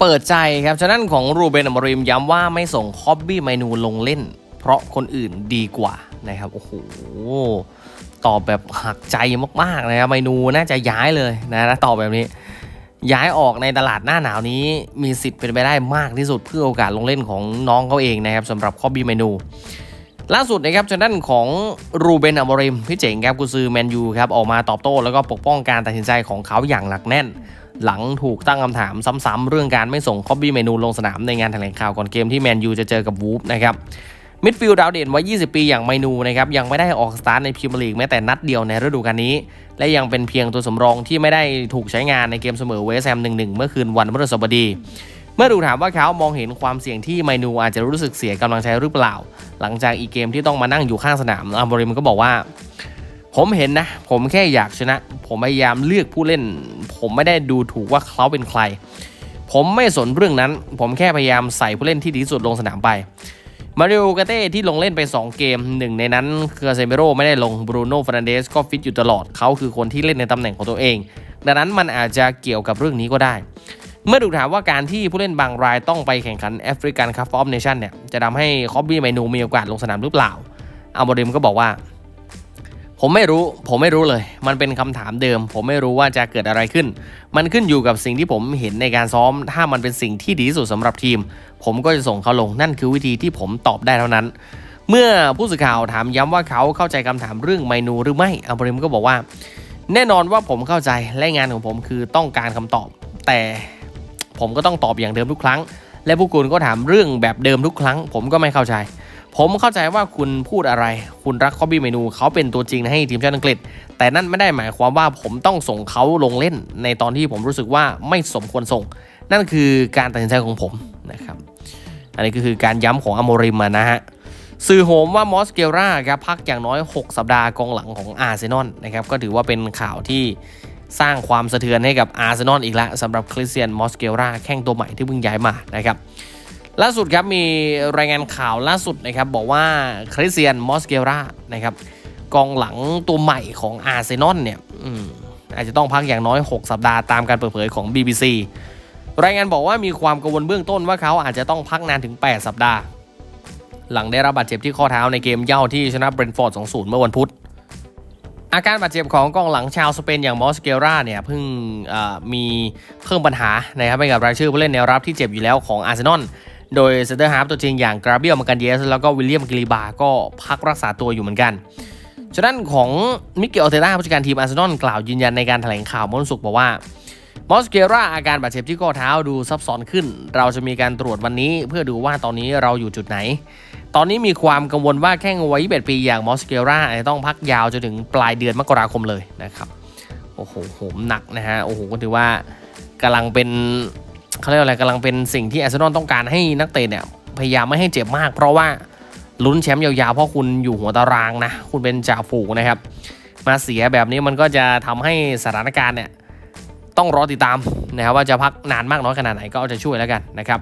เปิดใจครับฉะนั้นของรูเบนอมริมย้ำว่าไม่ส่งคอบบี้ไมนูลงเล่น เพราะคนอื่นดีกว่านะครับโอ้โหตอบแบบหักใจมากๆนะครับไมนูน่าจะย้ายเลยนะตอบแบบนี้ ย้ายออกในตลาดหน้าหนาวนี้มีสิทธิ์เป็นไปได้มากที่สุดเพื่อโอกาสลงเล่นของน้องเขาเองนะครับสำหรับคอบบี้ไมนูล่าสุดนะครับทางด้านของรูเบนอมริมพี่เจ๋งครับกุซือแมนยูครับออกมาตอบโต้แล้วก็ปกป้องการตัดสินใจของเขาอย่างหนักแน่น หลังถูกตั้งคำถามซ้ำๆเรื่องการไม่ส่งคอบบี้เมนูลงสนามในงานแถลงข่าวก่อนเกมที่แมนยูจะเจอกับวูฟนะครับมิดฟิลด์ดาวเด่นวัย 20 ปีอย่างเมนูนะครับยังไม่ได้ออกสตาร์ทในพรีเมียร์ลีกแม้แต่นัดเดียวในฤดูกาลนี้ และยังเป็นเพียงตัวสำรองที่ไม่ได้ถูกใช้งานในเกมเสมอเวสแฮม 1-1 เมื่อคืนวันพฤหัสบดี เมื่อดูถามว่าเขามองเห็นความเสี่ยงที่ไมนูอาจจะรู้สึกเสียกำลังใจหรือเปล่า หลังจากอีกเกมที่ต้องมานั่งอยู่ข้างสนามอัมบริมก็บอกว่า ผมเห็นนะ ผมแค่อยากชนะ ผมพยายามเลือกผู้เล่น ผมไม่ได้ดูถูกว่าเขาเป็นใคร ผมไม่สนเรื่องนั้น ผมแค่พยายามใส่ผู้เล่นที่ดีสุดลงสนามไปมาริโอกาเต้ที่ลงเล่นไป 2 เกมหนึ่งในนั้นคือเซเมโรไม่ได้ลงบรูโน่ฟรนันเดสก็ฟิตอยู่ตลอดเขาคือคนที่เล่นในตำแหน่งของตัวเอง ดังนั้นมันอาจจะเกี่ยวกับเรื่องนี้ก็ได้ เมื่อถูกถามว่าการที่ผู้เล่นบางรายต้องไปแข่งขันแอฟริกันคัพออฟเนชั่นเนี่ยจะทำให้คอบบี้ไมนูมีโอกาสลงสนามหรือเปล่าอัลบริมก็บอกว่า ผมไม่รู้ ผมไม่รู้เลย มันเป็นคำถามเดิม ผมไม่รู้ว่าจะเกิดอะไรขึ้น มันขึ้นอยู่กับสิ่งที่ผมเห็นในการซ้อม ถ้ามันเป็นสิ่งที่ดีที่สุดสำหรับทีม ผมก็จะส่งเขาลง นั่นคือวิธีที่ผมตอบได้เท่านั้น เมื่อผู้สื่อข่าวถามย้ำว่าเขาเข้าใจคำถามเรื่องเมนูหรือไม่อัลบริมก็บอกว่า แน่นอนว่าผมเข้าใจ และงานของผมคือต้องการคำตอบ แต่ผมก็ต้องตอบอย่างเดิมทุกครั้ง และผู้คุณก็ถามเรื่องแบบเดิมทุกครั้ง ผมก็ไม่เข้าใจ ผมเข้าใจว่าคุณพูดอะไร คุณรักคอบบี้เมนูเขาเป็นตัวจริงให้ทีมชาติอังกฤษ แต่นั่นไม่ได้หมายความว่าผมต้องส่งเขาลงเล่นในตอนที่ผมรู้สึกว่าไม่สมควรส่ง นั่นคือการตัดสินใจของผมนะครับ อันนี้ก็คือการย้ำของอโมริมนะฮะสื่อโหมว่ามอสเกล่าครับพักอย่างน้อย 6 สัปดาห์กองหลังของอาร์เซนอลนะครับก็ถือว่าเป็นข่าวที่สร้างความสะเทือนให้กับอาร์เซนอลอีกแล้วสำหรับคริสเตียนมอสเกล่าแข้งตัวใหม่ที่เพิ่งย้ายมานะครับ ล่าสุดครับมีรายงานข่าวล่าสุดนะครับบอกว่าคริสเตียนมอสเกล่านะครับกองหลังตัวใหม่ของอาร์เซนอลเนี่ยออาจจะต้องพักอย่างน้อย 6 สัปดาห์ตามการเปิดเผยของ BBC รายงานบอกว่ามีความกังวลเบื้องต้นว่าเขาอาจจะต้องพักนานถึง 8 สัปดาห์ หลังได้รับบาดเจ็บที่ข้อเท้าในเกมเย่าที่ชนะเบรนท์ฟอร์ด 2-0 เมื่อวันพุธอาการบาดเจ็บของกองหลังชาวสเปนอย่างมอสเกราเนี่ยเพิ่งมีเพิ่มปัญหานะครับให้กับรายชื่อผู้เล่นแนวรับที่เจ็บอยู่แล้วของอาร์เซนอล โดยเซนเตอร์ฮาร์ฟตัวจริงอย่างกราเบียลมากันเยสแล้วก็วิลเลียมกิลีบาก็พักรักษาตัวอยู่เหมือนกัน ฉะนั้นของมิเกลอเทต้าผู้จัดการทีมอาร์เซนอลกล่าวยืนยันในการแถลงข่าวเมื่อวันศุกร์บอกว่ามอสเกราอาการบาดเจ็บที่ข้อเท้าดูซับซ้อนขึ้น เราจะมีการตรวจวันนี้เพื่อดูว่าตอนนี้เราอยู่จุดไหน ตอนนี้มีความกังวลว่าแข้งวัย21ปีอย่างมอสเกราอาจจะต้องพักยาวจนถึงปลายเดือนมกราคมเลยนะครับ โอ้โหโหมหนักนะฮะ โอ้โหก็ถือว่ากำลังเป็น เขาเรียกอะไรกำลังเป็นสิ่งที่อาร์เซนอลต้องการให้นักเตะเนี่ยพยายามไม่ให้เจ็บมาก เพราะว่าลุ้นแชมป์ยาวๆ เพราะคุณอยู่หัวตารางนะ คุณเป็นจ่าฝูงนะครับ มาเสียแบบนี้มันก็จะทำให้สถานการณ์เนี่ยต้องรอติดตามนะครับว่าจะพักนานมากน้อยขนาดไหนก็เอาใจะช่วยแล้วกันนะครับ